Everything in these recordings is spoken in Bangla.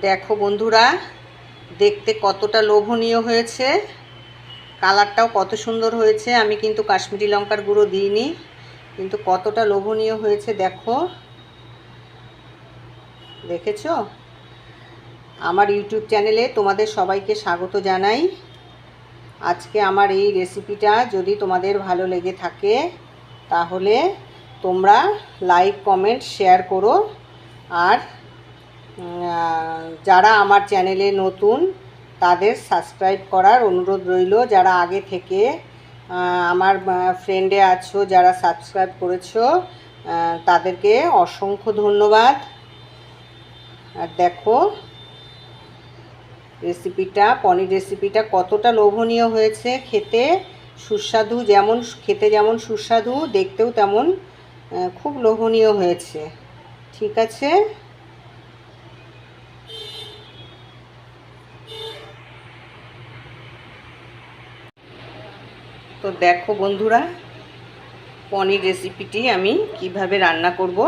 দেখো বন্ধুরা, দেখতে কতটা লোভনীয় হয়েছে। কালারটাও কত সুন্দর হয়েছে। আমি কিন্তু কাশ্মীরি লঙ্কার গুঁড়ো দিইনি, কিন্তু কতটা লোভনীয় হয়েছে, দেখো। দেখেছ? আমার ইউটিউব চ্যানেলে তোমাদের সবাইকে স্বাগত জানাই। আজকে আমার এই রেসিপিটা যদি তোমাদের ভালো লেগে থাকে, তাহলে তোমরা লাইক, কমেন্ট, শেয়ার করো। আর যারা আমার চ্যানেলে নতুন, তাদের সাবস্ক্রাইব করার অনুরোধ রইল। যারা আগে থেকে আমার ফ্রেন্ডে আছো, যারা সাবস্ক্রাইব করেছ তাদেরকে অসংখ্য ধন্যবাদ। আর দেখো রেসিপিটা পনির রেসিপিটা কতটা লোভনীয় হয়েছে। খেতে সুস্বাদু যেমন, খেতে যেমন সুস্বাদু, দেখতেও তেমন খুব লোভনীয় হয়েছে। ঠিক আছে? তো দেখো বন্ধুরা, পনির রেসিপিটি আমি কীভাবে রান্না করব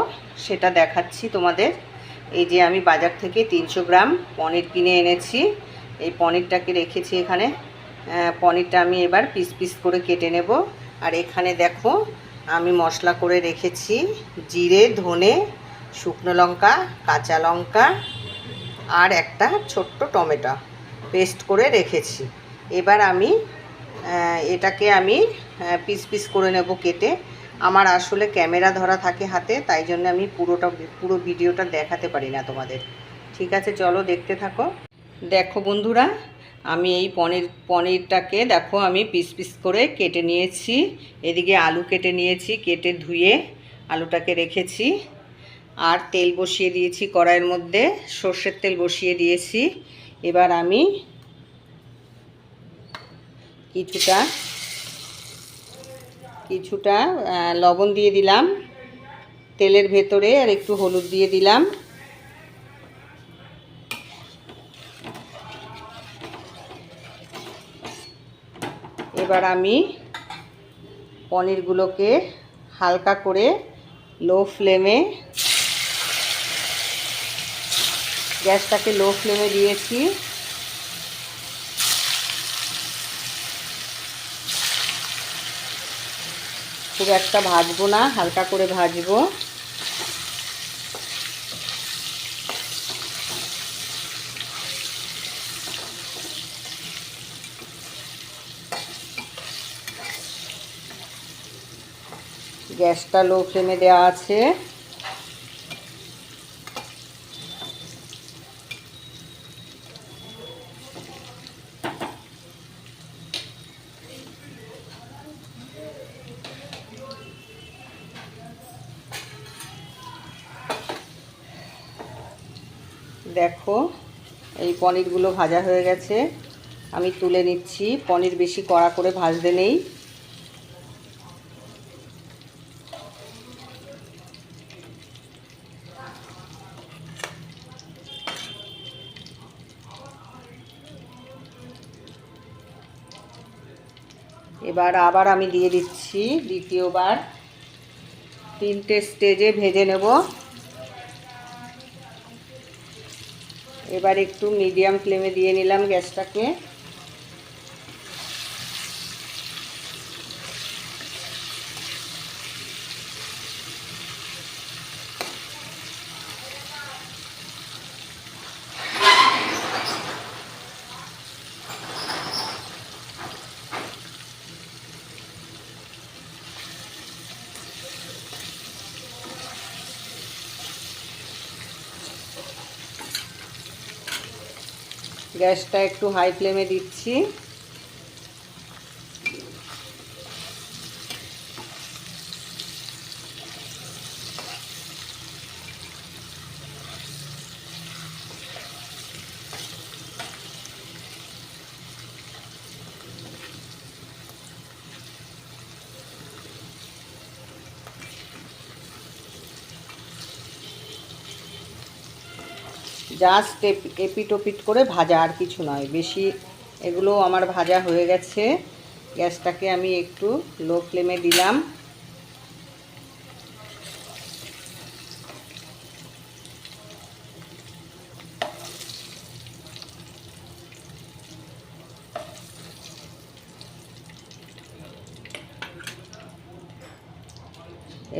সেটা দেখাচ্ছি তোমাদের। এই যে আমি বাজার থেকে তিনশো গ্রাম পনির কিনে এনেছি। এই পনিরটাকে রেখেছি এখানে। পনিরটা আমি এবার পিস পিস করে কেটে নেব। আর এখানে দেখো, আমি মশলা করে রেখেছি জিরে, ধনে, শুকনো লঙ্কা, কাঁচা লঙ্কা আর একটা ছোট্ট টমেটো। পেস্ট করে রেখেছি। এবার আমি এটাকে আমি পিস পিস করে নেব কেটে। আমার আসলে ক্যামেরা ধরা থাকে হাতে, তাই জন্য আমি পুরোটা, পুরো ভিডিওটা দেখাতে পারি না তোমাদের। ঠিক আছে, চলো দেখতে থাকো। দেখো বন্ধুরা, আমি এই পনির, পনিরটাকে দেখো আমি পিস পিস করে কেটে নিয়েছি। এদিকে আলু কেটে নিয়েছি, কেটে ধুয়ে আলুটাকে রেখেছি। আর তেল বসিয়ে দিয়েছি কড়াইয়ের মধ্যে, সর্ষের তেল বসিয়ে দিয়েছি। এবার আমি কিছুটা কিছুটা লবণ দিয়ে দিলাম, তেলের ভেতরে আর একটু হলুদ দিয়ে দিলাম। এবার আমি পনিরগুলোকে হালকা করে লো ফ্লেমে, গ্যাসটাকে লো ফ্লেমে দিয়েছি। খুব একটা ভাজবো না হালকা করে ভাজবো। গ্যাসটা লো ফ্লেমে দেওয়া আছে। দেখো, এই পনিরগুলো ভাজা হয়ে গেছে। আমি তুলে নিচ্ছি। পনির বেশি কড়া করে ভাজতে নেই। এবার আবার আমি দিয়ে দিচ্ছি দ্বিতীয়বার। তিনটে স্টেজে ভেজে নেব। এবার একটু মিডিয়াম ফ্লেমে দিয়ে নিলাম গ্যাসটাকে। গ্যাসটা একটু হাই ফ্লেমে দিচ্ছি। জাস্ট এপিটোপিট করে ভাজা আর কিছু নয়। বেশি এগুলো আমার ভাজা হয়ে গেছে। গ্যাসটাকে আমি একটু লো ফ্লেমে দিলাম।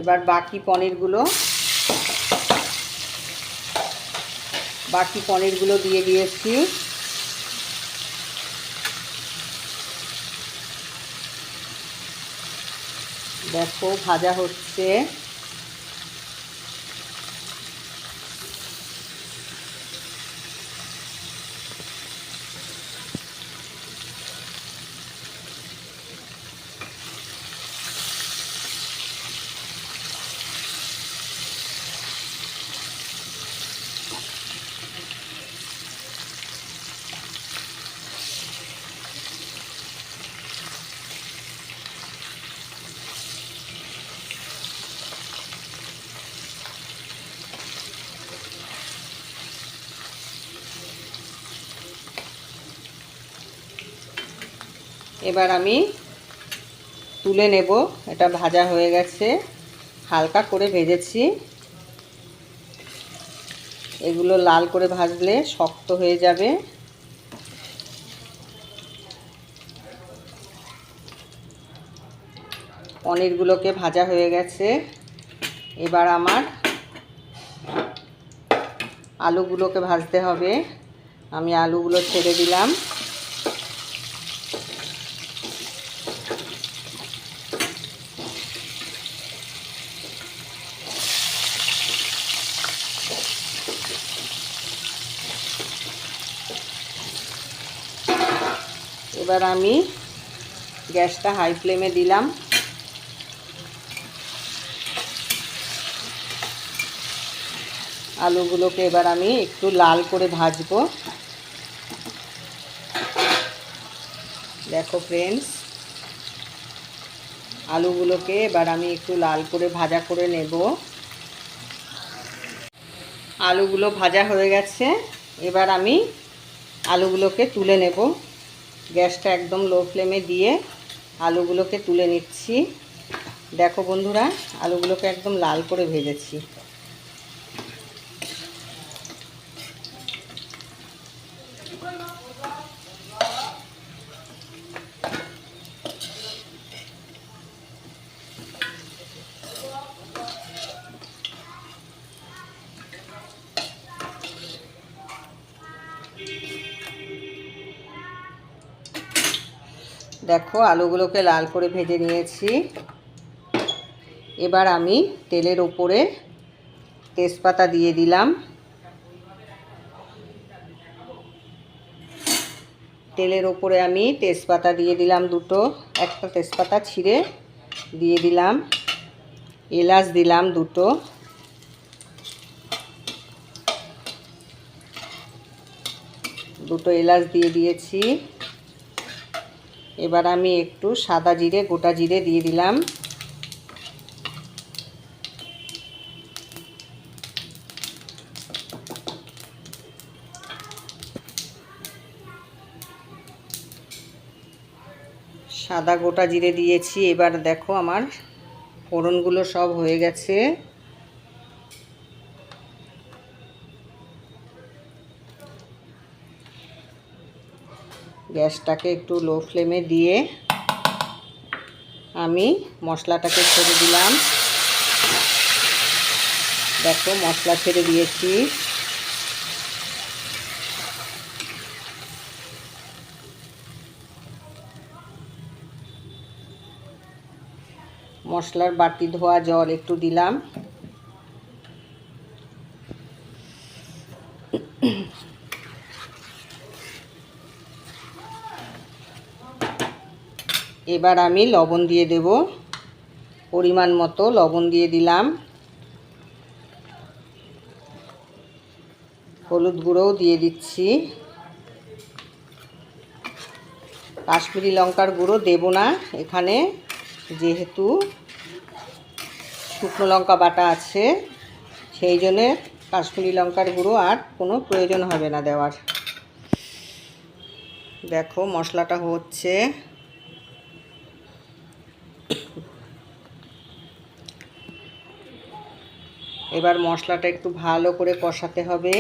এবার বাকি পনিরগুলো বাকি পনিরগুলো দিয়ে দিয়েছি। দেখো ভাজা হচ্ছে। এবার আমি তুলে নেব। এটা ভাজা হয়ে গেছে। হালকা করে ভেজেছি। এগুলো লাল করে ভাজলে শক্ত হয়ে যাবে। পনিরগুলোকে ভাজা হয়ে গেছে। এবার আমার আলুগুলোকে ভাজতে হবে। আমি আলুগুলো ছেড়ে দিলাম। এবার আমি গ্যাসটা হাই ফ্লেমে দিলাম। আলুগুলোকে এবার আমি একটু লাল করে ভাজবো। দেখো ফ্রেন্ডস আলুগুলোকে এবার আমি একটু লাল করে ভাজা করে নেব। আলুগুলো ভাজা হয়ে গেছে, এবার আমি আলুগুলোকে তুলে নেব। গ্যাসটা একদম লো ফ্লেমে দিয়ে আলুগুলোকে তুলে নিচ্ছি। দেখো বন্ধুরা, আলুগুলোকে একদম লাল করে ভেজেছি। দেখো, আলুগুলোকে লাল করে ভেজে নিয়েছি। এবার আমি তেলের ওপরে তেজপাতা দিয়ে দিলাম। তেলের ওপরে আমি তেজপাতা দিয়ে দিলাম দুটো। একটা তেজপাতা ছিঁড়ে দিয়ে দিলাম। এলাচ দিলাম দুটো। দুটো এলাচ দিয়ে দিয়েছি। এবার আমি একটু সাদা জিরে, গোটা জিরে দিয়ে দিলাম। সাদা গোটা জিরে দিয়েছি। এবার দেখো আমার ফোড়নগুলো সব হয়ে গেছে। গ্যাসটাকে একটু লো ফ্লেমে দিয়ে আমি মশলাটাকে ছেড়ে দিলাম। দেখো, মশলা ছেড়ে দিয়েছি। মশলার বাটি ধোয়া জল একটু দিলাম। এবার আমি লবণ দিয়ে দেব। পরিমাণ মতো লবণ দিয়ে দিলাম। হলুদ গুঁড়োও দিয়ে দিচ্ছি। কাশ্মীরি লঙ্কার গুঁড়ো দেব না এখানে, যেহেতু শুকনো লঙ্কা বাটা আছে, সেই জন্যে কাশ্মীরি লঙ্কার গুঁড়ো আর কোনো প্রয়োজন হবে না দেওয়ার। দেখো মশলাটা হচ্ছে এবার মশলাটা একটু ভালো করে কষাতে হবে।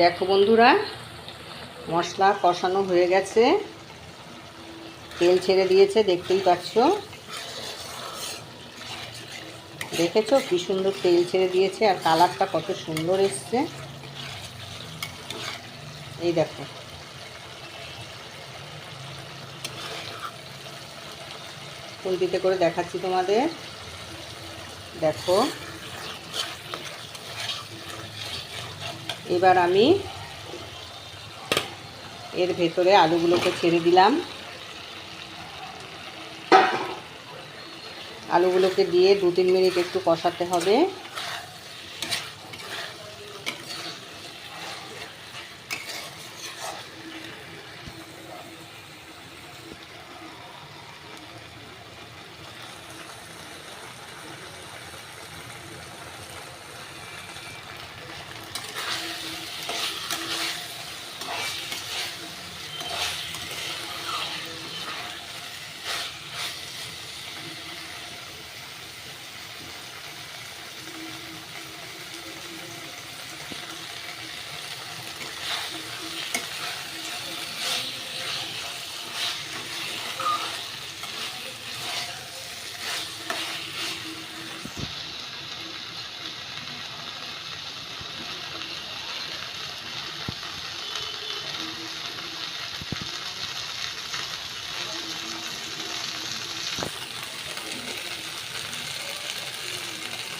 দেখো বন্ধুরা, মশলা কষানো হয়ে গেছে। তেল ছেড়ে দিয়েছে, দেখতেই পাচ্ছ। দেখেছ কি সুন্দর তেল ছেড়ে দিয়েছে আর কালারটা কত সুন্দর এসছে। এই দেখো। খুন্তিতে করে দেখাচ্ছি তোমাদের। দেখো। এবার আমি এর ভেতরে আলুগুলোকে ছেড়ে দিলাম। আলুগুলোকে দিয়ে দু তিন মিনিট একটু কষাতে হবে।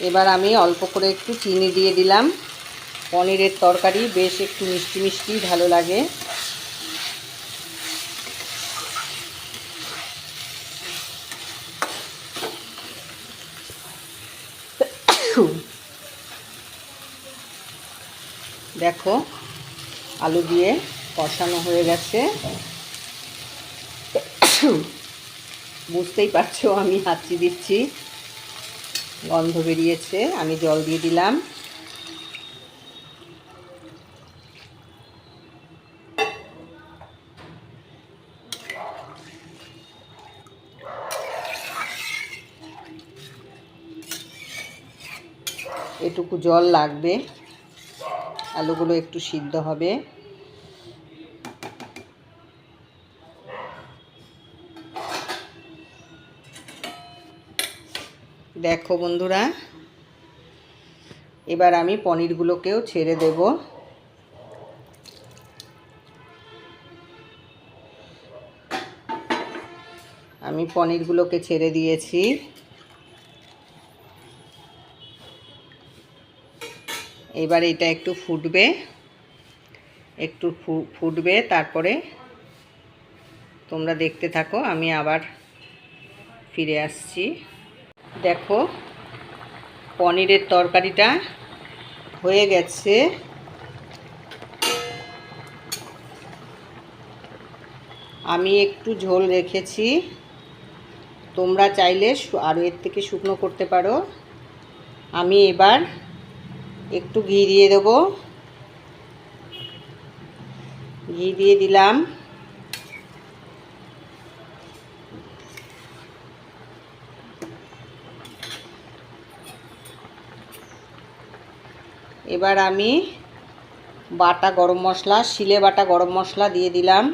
এবার আমি অল্প করে একটু চিনি দিয়ে দিলাম। পনিরের তরকারি বেশ একটু মিষ্টি মিষ্টি ভালো লাগে। দেখো, আলু দিয়ে কষানো হয়ে গেছে। বুঝতেই পারছ আমি হাঁচি দিচ্ছি। গন্ধ বেরিয়েছে আমি জল দিয়ে দিলাম। এটুকু জল লাগবে। আলুগুলো একটু সিদ্ধ হবে। দেখো বন্ধুরা, এবার আমি পনিরগুলোকেও ছেড়ে দেব। আমি পনিরগুলোকে ছেড়ে দিয়েছি। এবার এটা একটু ফুটবে একটু ফুটবে, তারপরে তোমরা দেখতে থাকো, আমি আবার ফিরে আসছি। দেখো, পনিরের তরকারিটা হয়ে গেছে। আমি একটু ঝোল রেখেছি। তোমরা চাইলে আরও এর থেকে শুকনো করতে পারো। আমি এবার একটু ঘি দিয়ে দেবো। ঘি দিয়ে দিলাম। এবার আমি বাটা গরম মশলা, শিলে বাটা গরম মশলা দিয়ে দিলাম।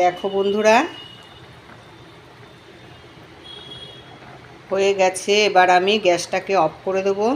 দেখো বন্ধুরা, হয়ে গেছে। এবার আমি গ্যাসটাকে অফ করে দেবো।